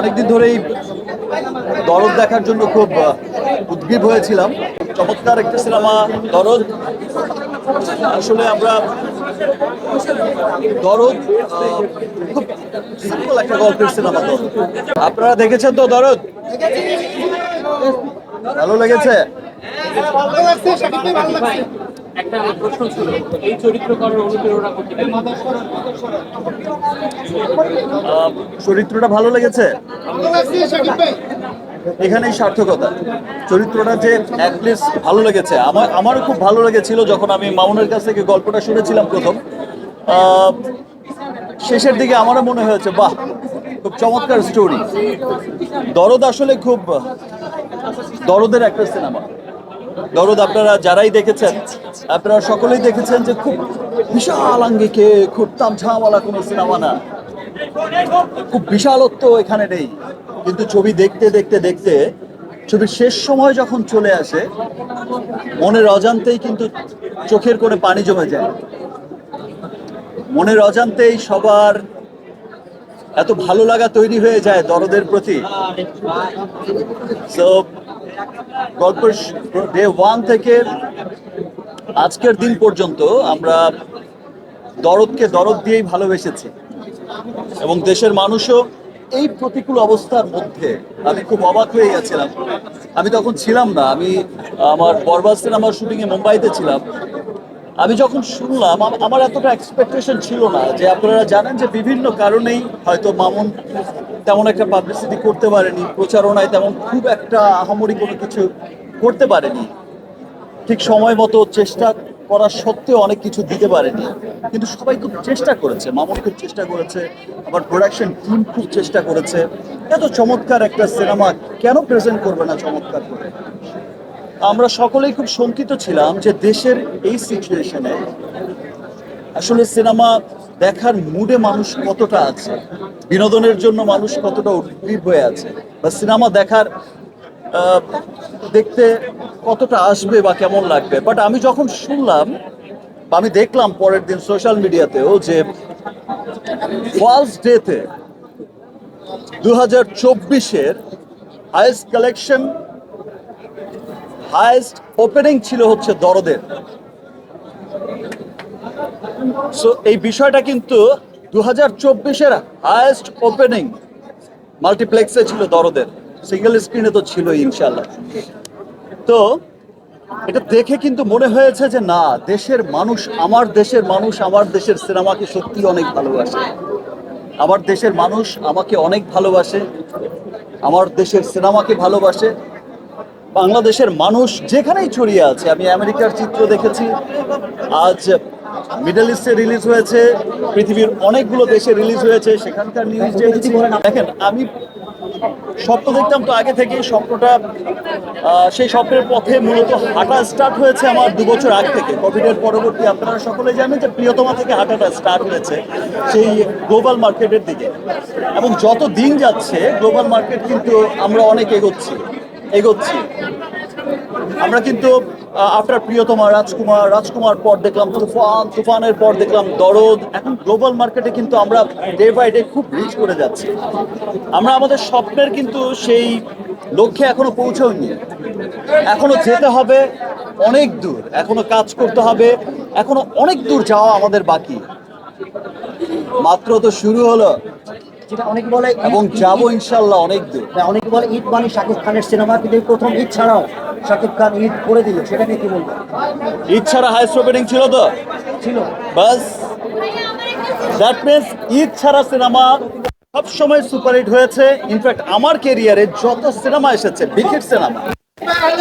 অনেকদিন ধরেই দরদ দেখার জন্য খুব উদ্গ্রীব হয়েছিলাম। চমৎকার একটা সিনেমা, দরদ। আসলে আমরা দরদ খুব সিম্পল একটা গল্পের সিনেমা দরদ। আপনারা দেখেছেন তো দরদ? ভালো লেগেছে। একটা প্রশ্ন ছিল, এই চরিত্র করার অনুপ্রেরণা চরিত্রটা ভালো লেগেছে? এখানেই সার্থকতা। চরিত্রটা যে অ্যাটলিস্ট ভালো লেগেছে, আমার, আমারও খুব ভালো লেগেছিল যখন আমি মামুনের কাছ থেকে গল্পটা শুনেছিলাম প্রথম। শেষের দিকে আমারও মনে হয়েছে, বাহ, খুব চমৎকার স্টোরি দরদ আসলে খুব, দরদের একটা সিনেমা দরদ, আপনারা যারাই দেখেছেন আপনারা সকলেই দেখেছেন যে খুব বিশাল আঙ্গিকে, খুব তামঝাওয়ালা কোনো সিনেমা না। খুব বিশালত্ব এখানে নেই। কিন্তু ছবি দেখতে দেখতে দেখতে, ছবির শেষ সময় যখন চলে আসে, মনের অজান্তেই কিন্তু চোখের কোণে পানি জমে যায়। মনের অজান্তেই সবার এত ভালো লাগা তৈরি হয়ে যায় দরদের প্রতি। গল্পের ডে ওয়ান থেকে আজকের দিন পর্যন্ত আমরা দরদকে দরদ দিয়েই ভালোবেসেছি। এবং দেশের মানুষও এই প্রতিকূল অবস্থার মধ্যে আমি খুব অবাক হয়ে গেছিলাম। আমি তখন ছিলাম না, আমি আমার বরবাদ সিনেমার শুটিংয়ে মুম্বাইতে ছিলাম। আমি যখন শুনলাম আমার এতটা এক্সপেকটেশন ছিল না যে আপনারা জানেন যে বিভিন্ন কারণেই হয়তো মামুন তেমন একটা পাবলিসিটি করতে পারেনি, প্রচারণায় তেমন খুব একটা আহামরি কোনো কিছু করতে পারেনি। ঠিক সময় মতো চেষ্টা করা সত্ত্বেও অনেক কিছু দিতে পারেনি। কিন্তু সবাই খুব চেষ্টা করেছে। মামুন খুব চেষ্টা করেছে। আবার প্রোডাকশন টিম খুব চেষ্টা করেছে। এত চমৎকার একটা সিনেমা কেন প্রেজেন্ট করবে না চমৎকার করে? আমরা সকলেই খুব শঙ্কিত ছিলাম যে দেশের এই সিচুয়েশনে আসলে সিনেমা দেখার মুডে মানুষ কতটা আছে? বিনোদনের জন্য মানুষ কতটা উদ্গ্রীব হয়ে আছে? বা সিনেমা দেখার দেখতে কতটা আসবে বা কেমন লাগবে। বাট আমি যখন শুনলাম বা আমি দেখলাম পরের দিন সোশ্যাল মিডিয়াতেও যে ফার্স্ট ডেতে দু হাজার চব্বিশের হায়েস্ট কালেকশন হায়েস্ট ওপেনিং ছিল হচ্ছে দরদের। সো এই বিষয়টা কিন্তু দু হাজার চব্বিশের হায়েস্ট ওপেনিং মাল্টিপ্লেক্সে ছিল দরদের। সিঙ্গেল স্ক্রিনে তো ছিল ইনশাল্লাহ তো এটা দেখে কিন্তু মনে হয়েছে যে না, দেশের মানুষ আমার দেশের মানুষ, আমার দেশের সিনেমাকে সত্যি অনেক ভালোবাসে। আমার দেশের মানুষ আমাকে অনেক ভালোবাসে, আমার দেশের সিনেমাকে ভালোবাসে। বাংলাদেশের মানুষ যেখানেই ছড়িয়ে আছে, আমি আমেরিকার চিত্র দেখেছি, আজ মিডল ইস্টে রিলিজ হয়েছে, পৃথিবীর অনেকগুলো দেশে রিলিজ হয়েছে, সেখানকার নিউজ দেখেন, আমি স্বপ্ন দেখতাম তো আগে থেকে স্বপ্নটা সেই স্বপ্নের পথে মূলত হাঁটা স্টার্ট হয়েছে আমার দু বছর আগ থেকে। কোভিডের পরবর্তী, আপনারা সকলে জানেন যে প্রিয়তমা থেকে হাঁটাটা স্টার্ট হয়েছে সেই গ্লোবাল মার্কেটের দিকে। এবং যত দিন যাচ্ছে গ্লোবাল মার্কেট কিন্তু আমরা অনেক এগোচ্ছি এগোচ্ছি। আমরা কিন্তু আফটার প্রিয়তমা রাজকুমার রাজকুমার পর দেখলাম তুফান, তুফানের পর দেখলাম দরদ। এখন গ্লোবাল মার্কেটে কিন্তু আমরা ডে বাই ডে খুব রিচ করে যাচ্ছি। আমরা আমাদের স্বপ্নের কিন্তু সেই লক্ষ্যে এখনও পৌঁছাইনি। এখনও যেতে হবে অনেক দূর। এখনও কাজ করতে হবে। এখনও অনেক দূর যাওয়া আমাদের বাকি। মাত্র তো শুরু হলো। যেটা অনেক বলে এবং যাব ইনশাল্লাহ অনেক দূর। না, অনেকে বলে ঈদ মানে শাকিব খানের সিনেমা কিন্তু প্রথম ঈদ ছাড়াও শাকিব খান ঈদ করে দিল। সেটা নিয়ে কি বলব? ঈদ ছাড়া হাইস্ট ওপেনিং ছিল তো? ছিল। বাস দ্যাট মিনস ঈদ ছাড়া সিনেমা সব সময় সুপারহিট হয়েছে। ইনফ্যাক্ট আমার ক্যারিয়ারে যত সিনেমা এসেছে বিকেট সিনেমা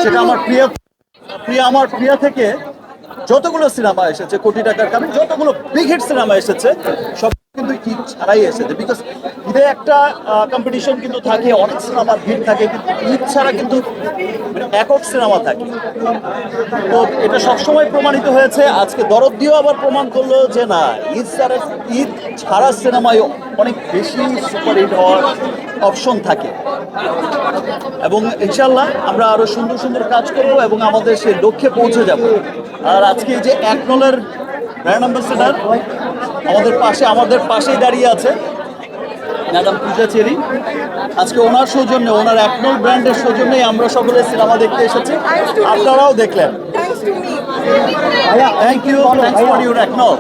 সেটা আমার প্রিয় প্রিয় আমার প্রিয় থেকে যতগুলো সিনেমা এসেছে কোটি টাকার কারণ যতগুলো বিগ হিট সিনেমা এসেছে সব কিন্তু ঈদ ছাড়াই এসেছে? বিকজ ঈদে একটা কম্পিটিশন কিন্তু থাকে, অনেক সিনেমার ভিড় থাকে, কিন্তু ঈদ ছাড়া কিন্তু একক সিনেমা থাকে। তো এটা সবসময় প্রমাণিত হয়েছে, আজকে দরদ দিয়েও আবার প্রমাণ করল যে না, ঈদ ছাড়া ঈদ ছাড়া সিনেমায় অনেক বেশি সুপারহিট হওয়ার অপশন থাকে। এবং ইনশাল্লাহ আমরা আরও সুন্দর সুন্দর কাজ করব এবং আমাদের সেই লক্ষ্যে পৌঁছে যাব। আর আজকে যে এক নলের ব্র্যান্ড অ্যাম্বাসেডার আমাদের পাশে আমাদের পাশেই দাঁড়িয়ে আছে ম্যাডাম পূজা চেরি। আজকে ওনার সৌজন্যে ওনার একনল ব্র্যান্ডের সৌজন্যেই আমরা সকলে সিনেমা দেখতে এসেছি। আপনারাও দেখলেন। Thank you thanks for. Your একনল